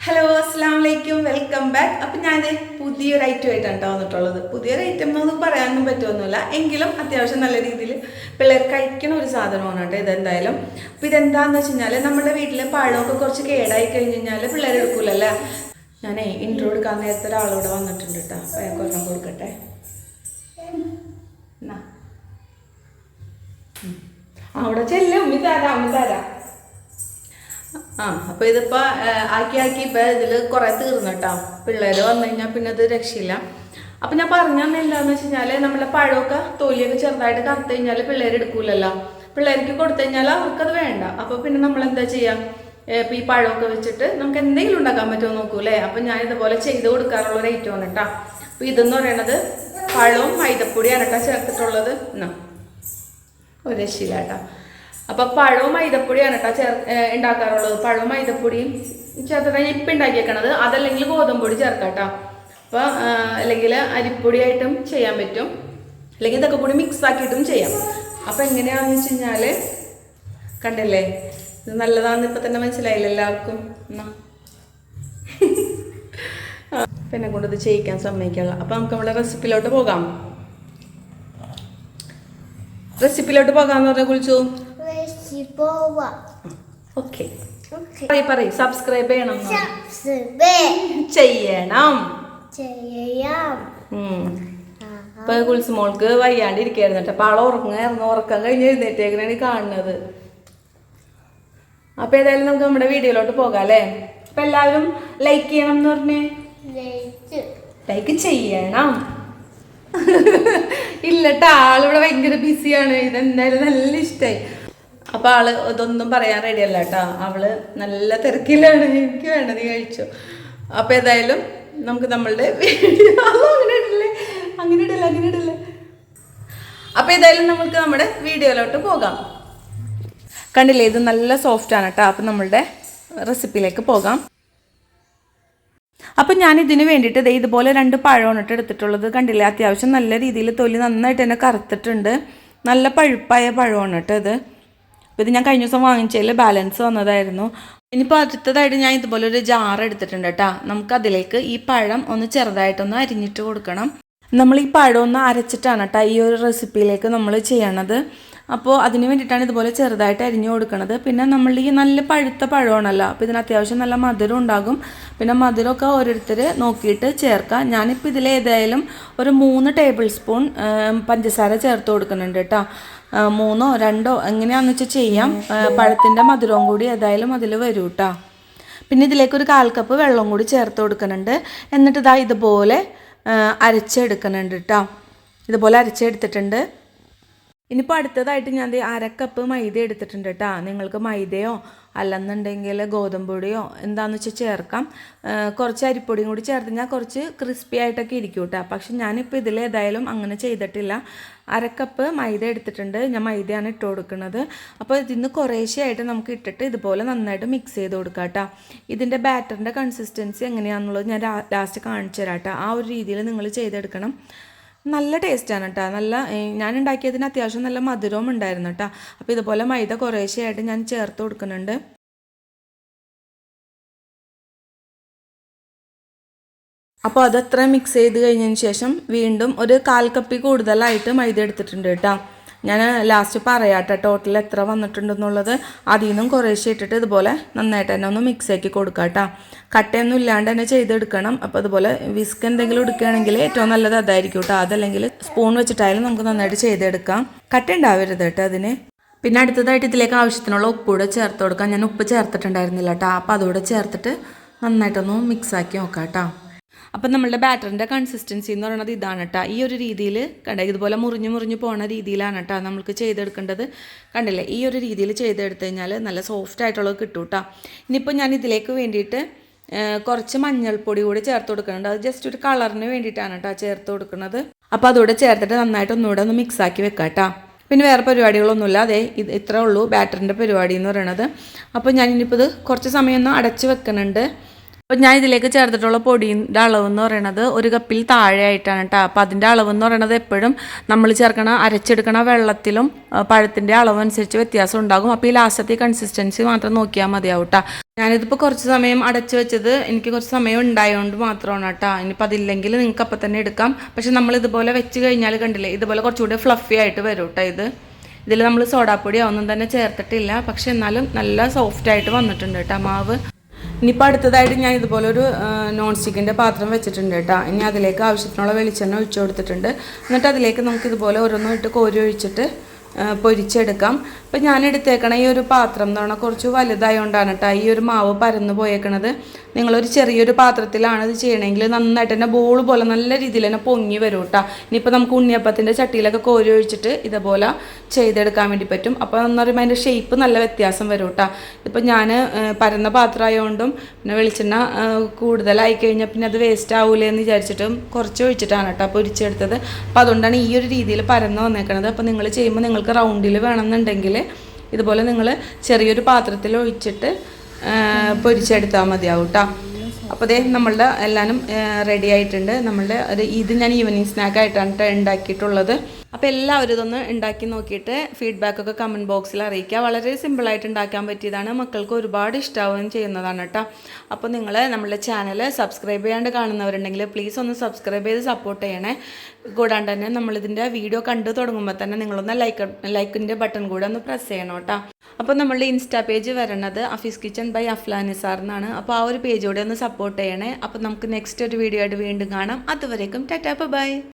Hello അസ്സാം വലൈക്കും welcome back അപ്പം ഞാൻ പുതിയൊരു ഐറ്റം ആയിട്ടാണ് കേട്ടോ വന്നിട്ടുള്ളത്. പുതിയൊരു ഐറ്റം എന്നൊന്നും പറയാനൊന്നും പറ്റുമൊന്നുമില്ല എങ്കിലും അത്യാവശ്യം നല്ല രീതിയിൽ പിള്ളേർ കഴിക്കണ ഒരു സാധനമാണ് കേട്ടോ ഇതെന്തായാലും. അപ്പം ഇതെന്താന്ന് വെച്ച് കഴിഞ്ഞാൽ നമ്മുടെ വീട്ടിലെ പഴമൊക്കെ കുറച്ച് കേടായി കഴിഞ്ഞ് കഴിഞ്ഞാൽ പിള്ളേർ എടുക്കൂലല്ലേ? ഞാനേ ഇൻട്രോ എടുക്കാൻ നേരത്തെ ഒരാളിവിടെ വന്നിട്ടുണ്ട് കേട്ടോ അപ്പം ഞാൻ കുറഞ്ഞ കൊടുക്കട്ടെ. അവിടെ ചെല്ലും. ഇതാരാ തരാം ഉമ്മി തരാം. ആ അപ്പൊ ഇതിപ്പോ ആ, ആക്കി ആക്കി ഇപ്പൊ ഇതിൽ കുറെ കേട്ടോ പിള്ളേര് വന്നു കഴിഞ്ഞാൽ പിന്നെ അത് രക്ഷയില്ല. അപ്പൊ ഞാൻ പറഞ്ഞു എന്താന്ന് വെച്ച് കഴിഞ്ഞാൽ നമ്മളെ പഴമൊക്കെ തൊലിയൊക്കെ ചെറുതായിട്ട് കറുത്ത് കഴിഞ്ഞാൽ പിള്ളേർ എടുക്കൂലല്ലോ. പിള്ളേർക്ക് കൊടുത്തു കഴിഞ്ഞാൽ അവർക്കത് വേണ്ട. അപ്പൊ പിന്നെ നമ്മൾ എന്താ ചെയ്യാം ഇപ്പൊ ഈ പഴമൊക്കെ വെച്ചിട്ട് നമുക്ക് എന്തെങ്കിലും ഉണ്ടാക്കാൻ പറ്റുമോ നോക്കൂലേ അപ്പൊ ഞാൻ ഇതുപോലെ ചെയ്ത് കൊടുക്കാറുള്ള ഒരു ആണ് കേട്ടോ അപ്പൊ ഇതെന്ന് പറയണത് പഴവും മൈദപ്പൊടിയാണ് കേട്ടോ ചേർത്തിട്ടുള്ളത് എന്നാ ഒരു രക്ഷയില്ല കേട്ടോ അപ്പൊ പഴവും മൈദപ്പൊടിയാണ് കേട്ടോ ചേർ ഉണ്ടാക്കാറുള്ളത്. പഴവും മൈദപ്പൊടിയും ചേർത്തിട്ടാണ് ഞാൻ ഇപ്പം ഉണ്ടാക്കിയേക്കണത്. അതല്ലെങ്കിൽ ഗോതമ്പൊടി ചേർക്കാം കേട്ടോ. അപ്പോൾ അല്ലെങ്കിൽ അരിപ്പൊടിയായിട്ടും ചെയ്യാൻ പറ്റും. അല്ലെങ്കിൽ ഇതൊക്കെ കൂടി മിക്സ് ആക്കിയിട്ടും ചെയ്യാം. അപ്പോൾ എങ്ങനെയാണെന്ന് വെച്ച് കഴിഞ്ഞാൽ കണ്ടില്ലേ? ഇത് നല്ലതാണെന്ന് ഇപ്പം തന്നെ മനസ്സിലായില്ല എല്ലാവർക്കും? എന്നാ പിന്നെ കൊണ്ട് ഇത് ചെയ്യിക്കാൻ സമ്മതിക്കാനുള്ള അപ്പം നമുക്ക് നമ്മുടെ റെസിപ്പിയിലോട്ട് പോകാം. റെസിപ്പിയിലോട്ട് പോകാമെന്ന് പറഞ്ഞാൽ കുളിച്ചു? Recipowa. ഓക്കെ. പറയ് പറയ്. സബ്സ്ക്രൈബ് ചെയ്യണം. ചെയ്യണം. ചെയ്യാം. ഇപ്പൊ കുളിച്ചു മോൾക്ക് വയ്യാണ്ട് ഇരിക്കായിരുന്നു കേട്ടോ. അപ്പൊ ആളെ ഉറങ്ങായിരുന്നു. ഉറക്കം കഴിഞ്ഞ് എഴുന്നേറ്റേക്കാണ് കാണുന്നത്. അപ്പൊ ഏതായാലും നമുക്ക് നമ്മുടെ വീഡിയോയിലോട്ട് പോകാം അല്ലേ? അപ്പൊ എല്ലാവരും ലൈക്ക് ചെയ്യണം എന്ന് പറഞ്ഞേ. ലൈക്ക് ചെയ്യണം. ഇല്ലട്ടാ ആളിവിടെ ഭയങ്കര ബിസിയാണ് ഇതെന്തായാലും നല്ല ഇഷ്ടമായി അപ്പൊ ആൾ ഇതൊന്നും പറയാൻ റെഡി അല്ല കേട്ടാ. അവൾ നല്ല തിരക്കിലാണ് എനിക്ക് വേണ്ട നീ കഴിച്ചു. അപ്പൊ ഏതായാലും നമുക്ക് നമ്മളുടെ വീഡിയോ അങ്ങനെ ഇടല്ലേ? അങ്ങനെ ഇടല്ലേ അങ്ങനെ ഇടല്ലേ? അപ്പൊ ഏതായാലും നമുക്ക് നമ്മുടെ വീഡിയോയിലോട്ട് പോകാം. കണ്ടില്ലേ ഇത് നല്ല സോഫ്റ്റ് ആണ് കേട്ടോ. അപ്പം നമ്മളുടെ റെസിപ്പിയിലേക്ക് പോകാം. അപ്പം ഞാൻ ഇതിന് വേണ്ടിയിട്ട് ഇതുപോലെ രണ്ട് പഴമാണ് ഇട്ട് എടുത്തിട്ടുള്ളത് കണ്ടില്ലേ? അത്യാവശ്യം നല്ല രീതിയിൽ തൊലി നന്നായിട്ട് തന്നെ കറുത്തിട്ടുണ്ട്. നല്ല പഴുപ്പായ പഴമാണ് കേട്ടോ ഇത്. അപ്പോൾ ഇത് ഞാൻ കഴിഞ്ഞ ദിവസം വാങ്ങിച്ചതിൽ ബാലൻസ് വന്നതായിരുന്നു. ഇനിയിപ്പോൾ അടുത്തതായിട്ട് ഞാൻ ഇതുപോലെ ഒരു ജാർ എടുത്തിട്ടുണ്ട് കേട്ടോ. നമുക്ക് അതിലേക്ക് ഈ പഴം ഒന്ന് ചെറുതായിട്ടൊന്ന് അരിഞ്ഞിട്ട് കൊടുക്കണം. നമ്മൾ ഈ പഴം ഒന്ന് അരച്ചിട്ടാണ് കേട്ടോ ഈ ഒരു റെസിപ്പിയിലേക്ക് നമ്മൾ ചെയ്യണത്. അപ്പോൾ അതിന് വേണ്ടിയിട്ടാണ് ഇതുപോലെ ചെറുതായിട്ട് അരിഞ്ഞു കൊടുക്കുന്നത് പിന്നെ നമ്മൾ ഈ നല്ല പഴുത്ത പഴമാണല്ലോ അപ്പോൾ ഇതിന് അത്യാവശ്യം നല്ല മധുരം ഉണ്ടാകും. പിന്നെ മധുരമൊക്കെ ഓരോരുത്തർ നോക്കിയിട്ട് ചേർക്കാം. ഞാനിപ്പോൾ ഇതിൽ ഏതായാലും ഒരു മൂന്ന് ടേബിൾ സ്പൂൺ പഞ്ചസാര ചേർത്ത് കൊടുക്കുന്നുണ്ട് കേട്ടോ. മൂന്നോ രണ്ടോ എങ്ങനെയാണെന്ന് വെച്ചാൽ ചെയ്യാം. പഴത്തിന്റെ മധുരവും കൂടി ഏതായാലും അതിൽ വരും കേട്ടോ പിന്നെ ഇതിലേക്ക് ഒരു കാൽ കപ്പ് വെള്ളം കൂടി ചേർത്ത് കൊടുക്കുന്നുണ്ട്. എന്നിട്ട് ഇതാ ഇതുപോലെ അരച്ചെടുക്കുന്നുണ്ട് കേട്ടോ ഇതുപോലെ അരച്ചെടുത്തിട്ടുണ്ട്. ഇനിയിപ്പോൾ അടുത്തതായിട്ട് ഞാൻ അര കപ്പ് മൈദ എടുത്തിട്ടുണ്ട് കേട്ടോ. നിങ്ങൾക്ക് മൈദയോ അല്ലെന്നുണ്ടെങ്കിൽ ഗോതമ്പൊടിയോ എന്താണെന്ന് വെച്ചാൽ ചേർക്കാം. കുറച്ച് അരിപ്പൊടിയും കൂടി ചേർത്ത് ഞാൻ കുറച്ച് ക്രിസ്പി ആയിട്ടൊക്കെ ഇരിക്കും കേട്ടോ. പക്ഷെ ഞാനിപ്പോൾ ഇതിൽ ഏതായാലും അങ്ങനെ ചെയ്തിട്ടില്ല. അര കപ്പ് മൈദ എടുത്തിട്ടുണ്ട്. ഞാൻ മൈദയാണ് ഇട്ട് കൊടുക്കുന്നത്. അപ്പോൾ ഇതിന്ന് കുറേശ്ശെയായിട്ട് നമുക്ക് ഇട്ടിട്ട് ഇതുപോലെ നന്നായിട്ട് മിക്സ് ചെയ്ത് കൊടുക്കാം കേട്ടോ. ഇതിന്റെ ബാറ്ററിന്റെ കൺസിസ്റ്റൻസി എങ്ങനെയാണെന്നുള്ളത് ഞാൻ ലാസ്റ്റ് കാണിച്ചു തരാം ആ ഒരു രീതിയിൽ നിങ്ങൾ ചെയ്തെടുക്കണം. നല്ല ടേസ്റ്റാണ് കേട്ടോ നല്ല ഞാൻ ഉണ്ടാക്കിയതിന് അത്യാവശ്യം നല്ല മധുരവും ഉണ്ടായിരുന്നു കേട്ടോ അപ്പോൾ ഇതുപോലെ മൈദ കുറേശ്ശെയായിട്ട് ഞാൻ ചേർത്ത് കൊടുക്കുന്നുണ്ട്. അപ്പോൾ അതത്ര മിക്സ് ചെയ്ത് കഴിഞ്ഞതിന് ശേഷം വീണ്ടും ഒരു കാൽ കപ്പി കൂടുതലായിട്ട് മൈദ എടുത്തിട്ടുണ്ട് കേട്ടോ ഞാൻ ലാസ്റ്റ് പറയാട്ടെ ടോട്ടൽ എത്ര വന്നിട്ടുണ്ടെന്നുള്ളത് അതിൽ നിന്നും കുറേശ്ശെ ഇട്ടിട്ട് ഇതുപോലെ നന്നായിട്ട് തന്നെ ഒന്ന് മിക്സ് ആക്കി കേട്ടോ കട്ടയൊന്നും ഇല്ലാണ്ട് തന്നെ ചെയ്തെടുക്കണം. അപ്പോൾ അതുപോലെ വിസ്ക് എന്തെങ്കിലും എടുക്കുകയാണെങ്കിൽ ഏറ്റവും നല്ലത് അതായിരിക്കും കേട്ടോ അതല്ലെങ്കിൽ സ്പൂൺ വെച്ചിട്ടായാലും നമുക്ക് നന്നായിട്ട് ചെയ്തെടുക്കാം. കട്ട ഉണ്ടാവരുത് കേട്ടോ അതിന്. പിന്നെ അടുത്തതായിട്ട് ഇതിലേക്ക് ആവശ്യത്തിനുള്ള ഉപ്പ് കൂടെ ചേർത്ത് കൊടുക്കാം. ഞാൻ ഉപ്പ് ചേർത്തിട്ടുണ്ടായിരുന്നില്ല കേട്ടോ അപ്പോൾ അതുകൂടെ ചേർത്തിട്ട് നന്നായിട്ടൊന്ന് മിക്സാക്കി നോക്കാം കേട്ടോ അപ്പം നമ്മളുടെ ബാറ്ററിന്റെ കൺസിസ്റ്റൻസി എന്ന് പറയുന്നത് ഇതാണ് കേട്ടോ ഈ ഒരു രീതിയിൽ കണ്ട ഇതുപോലെ മുറിഞ്ഞ് മുറിഞ്ഞ് പോണ രീതിയിലാണ് കേട്ടോ നമുക്ക് ചെയ്തെടുക്കേണ്ടത്. കണ്ടില്ലേ? ഈ ഒരു രീതിയിൽ ചെയ്തെടുത്തു കഴിഞ്ഞാൽ നല്ല സോഫ്റ്റ് ആയിട്ടുള്ളത് കിട്ടും കേട്ടോ ഇനിയിപ്പോൾ ഞാൻ ഇതിലേക്ക് വേണ്ടിയിട്ട് കുറച്ച് മഞ്ഞൾപ്പൊടി കൂടി ചേർത്ത് കൊടുക്കുന്നുണ്ട്. അത് ജസ്റ്റ് ഒരു കളറിന് വേണ്ടിയിട്ടാണ് കേട്ടോ ചേർത്ത് കൊടുക്കുന്നത്. അപ്പോൾ അതുകൂടെ ചേർത്തിട്ട് നന്നായിട്ട് ഒന്നുകൂടെ ഒന്ന് മിക്സ് ആക്കി വെക്കാം കേട്ടോ പിന്നെ വേറെ പരിപാടികളൊന്നുമില്ല. അതെ ഇത് ഇത്രേ ഉള്ളൂ ബാറ്ററിന്റെ പരിപാടി എന്ന് പറയുന്നത്. അപ്പോൾ ഞാൻ ഇനിയിപ്പോൾ ഇത് കുറച്ച് സമയം ഒന്ന് അടച്ച് വെക്കുന്നുണ്ട്. അപ്പോൾ ഞാൻ ഇതിലേക്ക് ചേർത്തിട്ടുള്ള പൊടിയുടെ അളവ് എന്ന് പറയുന്നത് ഒരു കപ്പിൽ താഴെയായിട്ടാണ് കേട്ടോ അപ്പോൾ അതിന്റെ അളവ് എന്ന് പറയുന്നത് എപ്പോഴും നമ്മൾ ചേർക്കണ അരച്ചെടുക്കണ വെള്ളത്തിലും പഴത്തിന്റെ അനുസരിച്ച് വ്യത്യാസം ഉണ്ടാകും. അപ്പോൾ ഈ ലാസ്റ്റത്തെ കൺസിസ്റ്റൻസി മാത്രം നോക്കിയാൽ മതിയാവും കേട്ടോ ഞാനിതിപ്പോൾ കുറച്ച് സമയം അടച്ചു വെച്ചത് എനിക്ക് കുറച്ച് സമയം ഉണ്ടായതുകൊണ്ട് മാത്രമാണ് കേട്ടോ ഇനിയിപ്പോൾ അതില്ലെങ്കിൽ നിങ്ങൾക്ക് അപ്പം തന്നെ എടുക്കാം. പക്ഷെ നമ്മൾ ഇതുപോലെ വെച്ച് കഴിഞ്ഞാൽ കണ്ടില്ലേ ഇതുപോലെ കുറച്ചുകൂടി ഫ്ലഫി ആയിട്ട് വരും കേട്ടോ ഇത്. ഇതിൽ നമ്മൾ സോഡാപ്പൊടിയോ ഒന്നും തന്നെ ചേർത്തിട്ടില്ല. പക്ഷെ എന്നാലും നല്ല സോഫ്റ്റ് ആയിട്ട് വന്നിട്ടുണ്ട് കേട്ടോ മാവ്. ഇനിയിപ്പോൾ അടുത്തതായിട്ട് ഞാൻ ഇതുപോലെ ഒരു നോൺ സ്റ്റിക്കിന്റെ പാത്രം വെച്ചിട്ടുണ്ട് കേട്ടോ. ഇനി അതിലേക്ക് ആവശ്യത്തിനുള്ള വെളിച്ചെണ്ണ ഒഴിച്ചു കൊടുത്തിട്ടുണ്ട്. എന്നിട്ട് അതിലേക്ക് നമുക്ക് ഇതുപോലെ ഓരോന്നും ഇട്ട് കോരി ഒഴിച്ചിട്ട് പൊരിച്ചെടുക്കാം. അപ്പം ഞാൻ എടുത്തേക്കണ ഈ ഒരു പാത്രം എന്ന് പറഞ്ഞാൽ കുറച്ച് വലുതായതുകൊണ്ടാണ് കേട്ടോ ഈ ഒരു മാവ് പരന്നു പോയേക്കണത്. നിങ്ങളൊരു ചെറിയൊരു പാത്രത്തിലാണ് ഇത് ചെയ്യണമെങ്കിൽ നന്നായിട്ട് തന്നെ ബോൾ പോലെ നല്ല രീതിയിൽ തന്നെ പൊങ്ങി വരും കേട്ടോ ഇനിയിപ്പോൾ നമുക്ക് ഉണ്ണിയപ്പത്തിന്റെ ചട്ടിയിലൊക്കെ കോരി ഒഴിച്ചിട്ട് ഇതുപോലെ ചെയ്തെടുക്കാൻ വേണ്ടി പറ്റും. അപ്പോൾ എന്ന് പറയുമ്പോൾ അതിന്റെ ഷേപ്പ് നല്ല വ്യത്യാസം വരും കേട്ടോ ഇപ്പം ഞാൻ പരന്ന പാത്രമായതുകൊണ്ടും പിന്നെ വെളിച്ചെണ്ണ കൂടുതലായി കഴിഞ്ഞാൽ പിന്നെ അത് വേസ്റ്റ് ആവൂലേ എന്ന് വിചാരിച്ചിട്ടും കുറച്ച് ഒഴിച്ചിട്ടാണ് കേട്ടോ പൊരിച്ചെടുത്തത്. അപ്പോൾ അതുകൊണ്ടാണ് ഈ ഒരു രീതിയിൽ പരന്ന് വന്നേക്കണത്. അപ്പോൾ നിങ്ങൾ ചെയ്യുമ്പോൾ നിങ്ങൾക്ക് റൗണ്ടിൽ വേണമെന്നുണ്ടെങ്കിൽ ഇതുപോലെ നിങ്ങൾ ചെറിയൊരു പാത്രത്തിൽ ഒഴിച്ചിട്ട് പൊരിച്ചെടുത്താൽ മതിയാവും കേട്ടോ അപ്പോൾ അതേ നമ്മളുടെ എല്ലാവരും റെഡി ആയിട്ടുണ്ട്. നമ്മളുടെ ഒരു ഇത് ഞാൻ ഈവനിങ് സ്നാക്കായിട്ടാണ് ട്ടോ ഉണ്ടാക്കിയിട്ടുള്ളത്. അപ്പോൾ എല്ലാവരും ഇതൊന്ന് ഉണ്ടാക്കി നോക്കിയിട്ട് ഫീഡ്ബാക്കൊക്കെ കമന്റ് ബോക്സിൽ അറിയിക്കുക. വളരെ സിമ്പിളായിട്ട് ഉണ്ടാക്കാൻ പറ്റിയതാണ്. മക്കൾക്ക് ഒരുപാട് ഇഷ്ടാവുകയും ചെയ്യുന്നതാണ് കേട്ടോ. അപ്പോൾ നിങ്ങൾ നമ്മുടെ ചാനൽ സബ്സ്ക്രൈബ് ചെയ്യാണ്ട് കാണുന്നവരുണ്ടെങ്കിൽ പ്ലീസ് ഒന്ന് സബ്സ്ക്രൈബ് ചെയ്ത് സപ്പോർട്ട് ചെയ്യണേ. കൂടാണ്ട് തന്നെ നമ്മളിതിന്റെ വീഡിയോ കണ്ടു തുടങ്ങുമ്പോൾ തന്നെ നിങ്ങളൊന്ന് ലൈക്ക് ലൈക്കിന്റെ ബട്ടൺ കൂടെ ഒന്ന് പ്രസ് ചെയ്യണം കേട്ടോ. അപ്പോൾ നമ്മളുടെ ഇൻസ്റ്റാ പേജ് വരണത് അഫീസ് കിച്ചൺ ബൈ അഫ്ലാനിസാർ എന്നാണ്. അപ്പോൾ ആ ഒരു പേജ് കൂടെ ഒന്ന് സപ്പോർട്ട് ചെയ്യണേ. അപ്പോൾ നമുക്ക് നെക്സ്റ്റ് ഒരു വീഡിയോ ആയിട്ട് വീണ്ടും കാണാം. അതുവരേക്കും ടാറ്റാ ബൈ